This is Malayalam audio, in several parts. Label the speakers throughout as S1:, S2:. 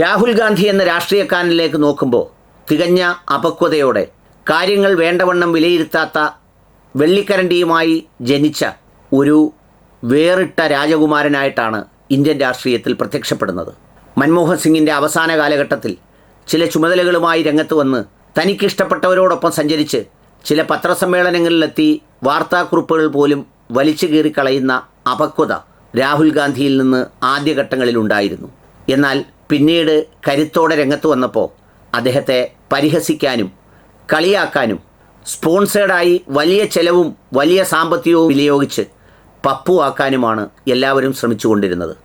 S1: രാഹുൽ ഗാന്ധി എന്ന രാഷ്ട്രീയക്കാരനിലേക്ക് നോക്കുമ്പോൾ തികഞ്ഞ അപക്വതയോടെ കാര്യങ്ങൾ വേണ്ടവണ്ണം വിലയിരുത്താത്ത വെള്ളിക്കരണ്ടിയുമായി ജനിച്ച ഒരു വേറിട്ട രാജകുമാരനായിട്ടാണ് ഇന്ത്യൻ രാഷ്ട്രീയത്തിൽ പ്രത്യക്ഷപ്പെടുന്നത്. മൻമോഹൻ സിംഗിന്റെ അവസാന കാലഘട്ടത്തിൽ ചില ചുമതലകളുമായി രംഗത്ത് വന്ന് തനിക്കിഷ്ടപ്പെട്ടവരോടൊപ്പം സഞ്ചരിച്ച് ചില പത്രസമ്മേളനങ്ങളിലെത്തി വാർത്താക്കുറിപ്പുകൾ പോലും വലിച്ചു കീറിക്കളയുന്ന അപക്വത രാഹുൽ ഗാന്ധിയിൽ നിന്ന് ആദ്യഘട്ടങ്ങളിലുണ്ടായിരുന്നു. എന്നാൽ പിന്നീട് കരുത്തോടെ രംഗത്ത് വന്നപ്പോൾ അദ്ദേഹത്തെ പരിഹസിക്കാനും കളിയാക്കാനും സ്പോൺസേഡായി വലിയ ചെലവും വലിയ സാമ്പത്തികവും വിനിയോഗിച്ച് പപ്പുവാക്കാനുമാണ് എല്ലാവരും ശ്രമിച്ചുകൊണ്ടിരുന്നത്.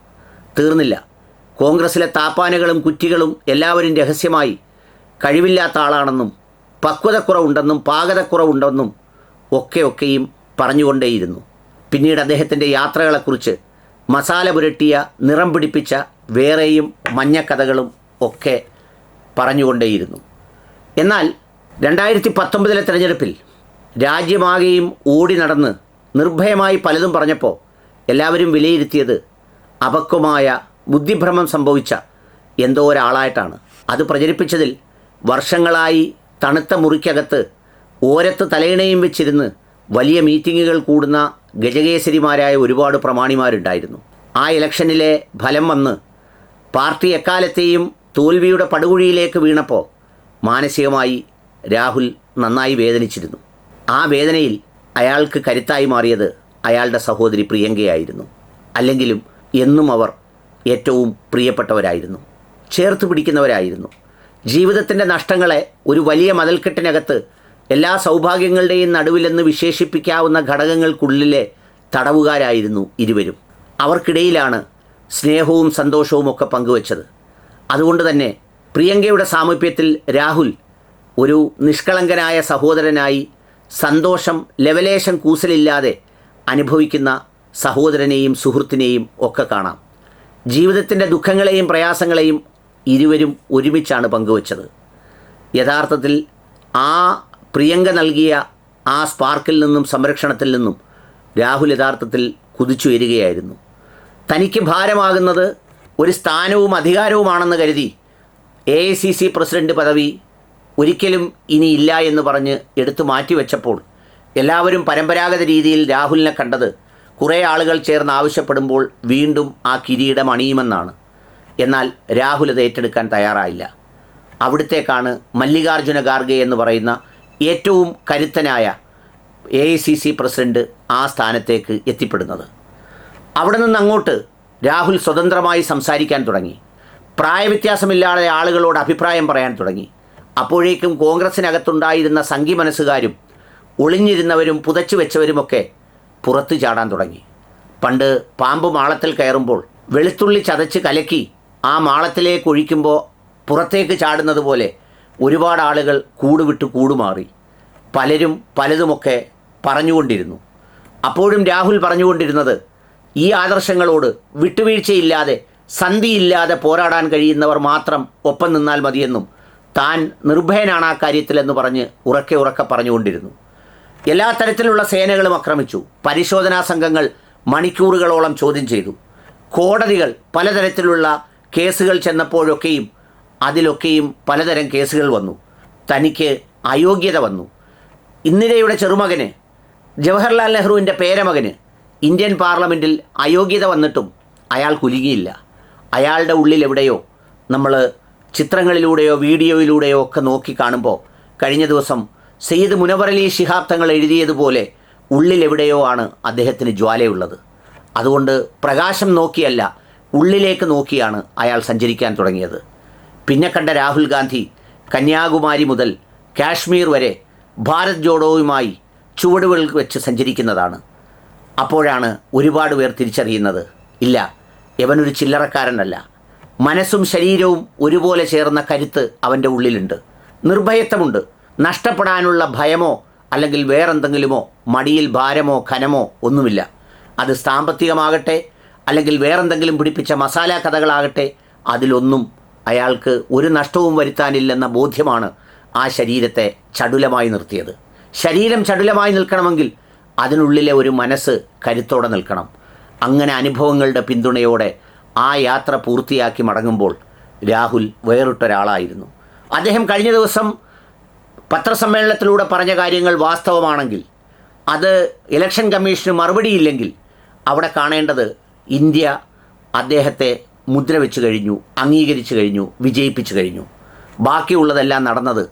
S1: തീർന്നില്ല. കോൺഗ്രസിലെ താപ്പാനകളും കുറ്റികളും എല്ലാവരും രഹസ്യമായി കഴിവില്ലാത്ത ആളാണെന്നും പക്വതക്കുറവുണ്ടെന്നും പാകതക്കുറവുണ്ടെന്നും ഒക്കെ ഒക്കെയും പറഞ്ഞുകൊണ്ടേയിരുന്നു. പിന്നീട് അദ്ദേഹത്തിന്റെ യാത്രകളെക്കുറിച്ച് മസാല പുരട്ടിയ നിറം പിടിപ്പിച്ച വേറെയും മഞ്ഞക്കഥകളും ഒക്കെ പറഞ്ഞുകൊണ്ടേയിരുന്നു. എന്നാൽ രണ്ടായിരത്തി പത്തൊമ്പതിലെ തെരഞ്ഞെടുപ്പിൽ രാജ്യമാകെയും ഓടി നടന്ന് നിർഭയമായി പലതും പറഞ്ഞപ്പോൾ എല്ലാവരും വിലയിരുത്തിയത് അപക്വമായ ബുദ്ധിഭ്രമം സംഭവിച്ച എന്തോ ഒരാളായിട്ടാണ്. അത് പ്രചരിപ്പിച്ചതിൽ വർഷങ്ങളായി തണുത്ത മുറിക്കകത്ത് ഓരത്ത് തലയിണയും വെച്ചിരുന്ന് വലിയ മീറ്റിങ്ങുകൾ കൂടുന്ന ഗജകേസരിമാരായ ഒരുപാട് പ്രമാണിമാരുണ്ടായിരുന്നു. ആ ഇലക്ഷനിലെ ഫലം വന്ന് പാർട്ടി എക്കാലത്തെയും തോൽവിയുടെ പടുകുഴിയിലേക്ക് വീണപ്പോൾ മാനസികമായി രാഹുൽ നന്നായി വേദനിച്ചിരുന്നു. ആ വേദനയിൽ അയാൾക്ക് കരുത്തായി മാറിയത് അയാളുടെ സഹോദരി പ്രിയങ്കയായിരുന്നു. അല്ലെങ്കിലും എന്നും അവർ ഏറ്റവും പ്രിയപ്പെട്ടവരായിരുന്നു. ചേർത്ത് പിടിക്കുന്നവരായിരുന്നു. ജീവിതത്തിന്റെ നഷ്ടങ്ങളെ ഒരു വലിയ മതിൽക്കെട്ടിനകത്ത് എല്ലാ സൗഭാഗ്യങ്ങളുടെയും നടുവിലെന്ന് വിശേഷിപ്പിക്കാവുന്ന ഘടകങ്ങൾക്കുള്ളിലെ തടവുകാരായിരുന്നു ഇരുവരും. അവർക്കിടയിലാണ് സ്നേഹവും സന്തോഷവും ഒക്കെ പങ്കുവച്ചത്. അതുകൊണ്ട് തന്നെ പ്രിയങ്കയുടെ സാമീപ്യത്തിൽ രാഹുൽ ഒരു നിഷ്കളങ്കനായ സഹോദരനായി സന്തോഷം ലെവലേശം കൂസലില്ലാതെ അനുഭവിക്കുന്ന സഹോദരനെയും സുഹൃത്തിനെയും ഒക്കെ കാണാം. ജീവിതത്തിന്റെ ദുഃഖങ്ങളെയും പ്രയാസങ്ങളെയും ഇരുവരും ഒരുമിച്ചാണ് പങ്കുവച്ചത്. യഥാർത്ഥത്തിൽ ആ പ്രിയങ്ക നൽകിയ ആ സ്പാർക്കിൽ നിന്നും സംരക്ഷണത്തിൽ നിന്നും രാഹുൽ യഥാർത്ഥത്തിൽ കുതിച്ചുയരുകയായിരുന്നു. തനിക്ക് ഭാരമാകുന്നത് ഒരു സ്ഥാനവും അധികാരവുമാണെന്ന് കരുതി എ ഐ സി സി പദവി ഒരിക്കലും ഇനി ഇല്ല എന്ന് പറഞ്ഞ് എടുത്തു മാറ്റിവെച്ചപ്പോൾ എല്ലാവരും പരമ്പരാഗത രീതിയിൽ രാഹുലിനെ കണ്ടത് കുറേ ആളുകൾ ചേർന്ന് ആവശ്യപ്പെടുമ്പോൾ വീണ്ടും ആ കിരീടം അണിയുമെന്നാണ്. എന്നാൽ രാഹുൽ അത് ഏറ്റെടുക്കാൻ തയ്യാറായില്ല. അവിടുത്തേക്കാണ് മല്ലികാർജുന ഖാർഗെ എന്ന് പറയുന്ന ഏറ്റവും കരുത്തനായ A I C C president ആ സ്ഥാനത്തേക്ക് എത്തിപ്പെടുന്നത്. അവിടെ നിന്ന് അങ്ങോട്ട് രാഹുൽ സ്വതന്ത്രമായി സംസാരിക്കാൻ തുടങ്ങി. പ്രായവ്യത്യാസമില്ലാതെ ആളുകളോട് അഭിപ്രായം പറയാൻ തുടങ്ങി. അപ്പോഴേക്കും കോൺഗ്രസിനകത്തുണ്ടായിരുന്ന സംഘി മനസ്സുകാരും ഒളിഞ്ഞിരുന്നവരും പുതച്ചു വെച്ചവരുമൊക്കെ പുറത്തു ചാടാൻ തുടങ്ങി. പണ്ട് പാമ്പ് മാളത്തിൽ കയറുമ്പോൾ വെളുത്തുള്ളി ചതച്ച് കലക്കി ആ മാളത്തിലേക്ക് ഒഴിക്കുമ്പോൾ പുറത്തേക്ക് ചാടുന്നത് പോലെ ഒരുപാട് ആളുകൾ കൂടുവിട്ട് കൂടുമാറി. പലരും പലതുമൊക്കെ പറഞ്ഞുകൊണ്ടിരുന്നു. അപ്പോഴും രാഹുൽ പറഞ്ഞുകൊണ്ടിരുന്നത് ഈ ആദർശങ്ങളോട് വിട്ടുവീഴ്ചയില്ലാതെ സന്ധിയില്ലാതെ പോരാടാൻ കഴിയുന്നവർ മാത്രം ഒപ്പം നിന്നാൽ മതിയെന്നും താൻ നിർഭയനാണ് ആ കാര്യത്തിലെന്ന് പറഞ്ഞ് ഉറക്കെ ഉറക്കെ പറഞ്ഞുകൊണ്ടിരുന്നു. എല്ലാ തരത്തിലുള്ള സേനകളും ആക്രമിച്ചു. പരിശോധനാ സംഘങ്ങൾ മണിക്കൂറുകളോളം ചോദ്യം ചെയ്തു. കോടതികൾ പലതരത്തിലുള്ള കേസുകൾ ചെന്നപ്പോഴൊക്കെയും അതിലൊക്കെയും പലതരം കേസുകൾ വന്നു. തനിക്ക് അയോഗ്യത വന്നു. ഇന്ദിരയുടെ ചെറുമകന് ജവഹർലാൽ നെഹ്റുവിന്റെ പേരമകന് ഇന്ത്യൻ പാർലമെന്റിൽ അയോഗ്യത വന്നിട്ടും അയാൾ കുലുങ്ങിയില്ല. അയാളുടെ ഉള്ളിൽ എവിടെയോ നമ്മൾ ചിത്രങ്ങളിലൂടെയോ വീഡിയോയിലൂടെയോ ഒക്കെ നോക്കി കാണുമ്പോൾ കഴിഞ്ഞ ദിവസം സെയ്ദ് മുനവറലി ശിഹാബ് തങ്ങൾ എഴുതിയതുപോലെ ഉള്ളിലെവിടെയോ ആണ് അദ്ദേഹത്തിന് ജ്വാലയുള്ളത്. അതുകൊണ്ട് പ്രകാശം നോക്കിയല്ല ഉള്ളിലേക്ക് നോക്കിയാണ് അയാൾ സഞ്ചരിക്കാൻ തുടങ്ങിയത്. പിന്നെ കണ്ട രാഹുൽ ഗാന്ധി കന്യാകുമാരി മുതൽ കാശ്മീർ വരെ ഭാരത് ജോഡോയുമായി ചുവടുകൾ വെച്ച് സഞ്ചരിക്കുന്നതാണ്. അപ്പോഴാണ് ഒരുപാട് പേർ തിരിച്ചറിയുന്നത്. ഇല്ല ഇവനൊരു ചില്ലറക്കാരനല്ല. മനസ്സും ശരീരവും ഒരുപോലെ ചേർന്ന കരുത്ത് അവന്റെ ഉള്ളിലുണ്ട്. നിർഭയത്വമുണ്ട്. നഷ്ടപ്പെടാനുള്ള ഭയമോ അല്ലെങ്കിൽ വേറെന്തെങ്കിലുമോ മടിയിൽ ഭാരമോ ഖനമോ ഒന്നുമില്ല. അത് സാമ്പത്തികമാകട്ടെ അല്ലെങ്കിൽ വേറെന്തെങ്കിലും പിടിപ്പിച്ച മസാല കഥകളാകട്ടെ അതിലൊന്നും അയാൾക്ക് ഒരു നഷ്ടവും വരുത്താനില്ലെന്ന ബോധ്യമാണ് ആ ശരീരത്തെ ചടുലമായി നിർത്തിയത്. ശരീരം ചടുലമായി നിൽക്കണമെങ്കിൽ അതിനുള്ളിലെ ഒരു മനസ്സ് കരുത്തോടെ നിൽക്കണം. അങ്ങനെ അനുഭവങ്ങളുടെ പിന്തുണയോടെ ആ യാത്ര പൂർത്തിയാക്കി മടങ്ങുമ്പോൾ രാഹുൽ വേറിട്ടൊരാളായിരുന്നു. അദ്ദേഹം കഴിഞ്ഞ ദിവസം പത്രസമ്മേളനത്തിലൂടെ പറഞ്ഞ കാര്യങ്ങൾ വാസ്തവമാണെങ്കിൽ അത് ഇലക്ഷൻ കമ്മീഷന് മറുപടിയില്ലെങ്കിൽ അവിടെ കാണേണ്ടത് ഇന്ത്യ അദ്ദേഹത്തെ മുദ്ര വെച്ച് കഴിഞ്ഞു അംഗീകരിച്ചു കഴിഞ്ഞു വിജയിപ്പിച്ചു കഴിഞ്ഞു. ബാക്കിയുള്ളതെല്ലാം നടന്നത്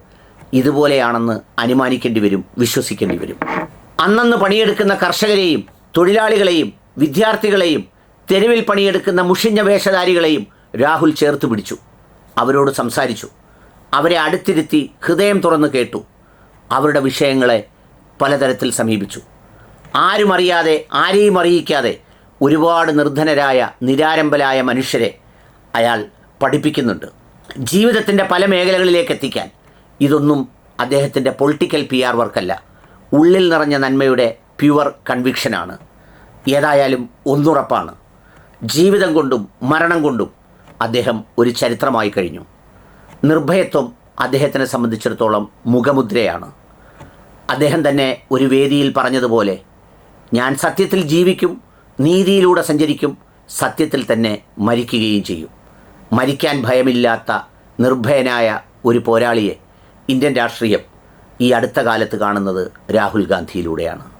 S1: ഇതുപോലെയാണെന്ന് അനുമാനിക്കേണ്ടി വരും വിശ്വസിക്കേണ്ടി വരും. അന്നന്ന് പണിയെടുക്കുന്ന കർഷകരെയും തൊഴിലാളികളെയും വിദ്യാർത്ഥികളെയും തെരുവിൽ പണിയെടുക്കുന്ന മുഷിഞ്ഞ വേഷധാരികളെയും രാഹുൽ ചേർത്ത് പിടിച്ചു. അവരോട് സംസാരിച്ചു. അവരെ അടുത്തിരുത്തി ഹൃദയം തുറന്നു കേട്ടു. അവരുടെ വിഷയങ്ങളെ പലതരത്തിൽ സമീപിച്ചു. ആരും അറിയാതെ ആരെയും അറിയിക്കാതെ ഒരുപാട് നിർധനരായ നിരാരംഭരായ മനുഷ്യരെ അയാൾ പഠിപ്പിക്കുന്നുണ്ട്. ജീവിതത്തിന്റെ പല മേഖലകളിലേക്ക് എത്തിക്കാൻ ഇതൊന്നും അദ്ദേഹത്തിന്റെ പൊളിറ്റിക്കൽ പി ആർ വർക്കല്ല. ഉള്ളിൽ നിറഞ്ഞ നന്മയുടെ പ്യുവർ കൺവിക്ഷനാണ്. ഏതായാലും ഒന്നുറപ്പാണ്. ജീവിതം കൊണ്ടും മരണം കൊണ്ടും അദ്ദേഹം ഒരു ചരിത്രമായി കഴിഞ്ഞു. നിർഭയത്വം അദ്ദേഹത്തിനെ സംബന്ധിച്ചിടത്തോളം മുഖമുദ്രയാണ്. അദ്ദേഹം തന്നെ ഒരു വേദിയിൽ പറഞ്ഞതുപോലെ ഞാൻ സത്യത്തിൽ ജീവിക്കും നീതിയിലൂടെ സഞ്ചരിക്കും സത്യത്തിൽ തന്നെ മരിക്കുകയും ചെയ്യും. മരിക്കാൻ ഭയമില്ലാത്ത നിർഭയനായ ഒരു പോരാളിയെ ഇന്ത്യൻ രാഷ്ട്രീയം ഈ അടുത്ത കാലത്ത് കാണുന്നത് രാഹുൽ ഗാന്ധിയിലൂടെയാണ്.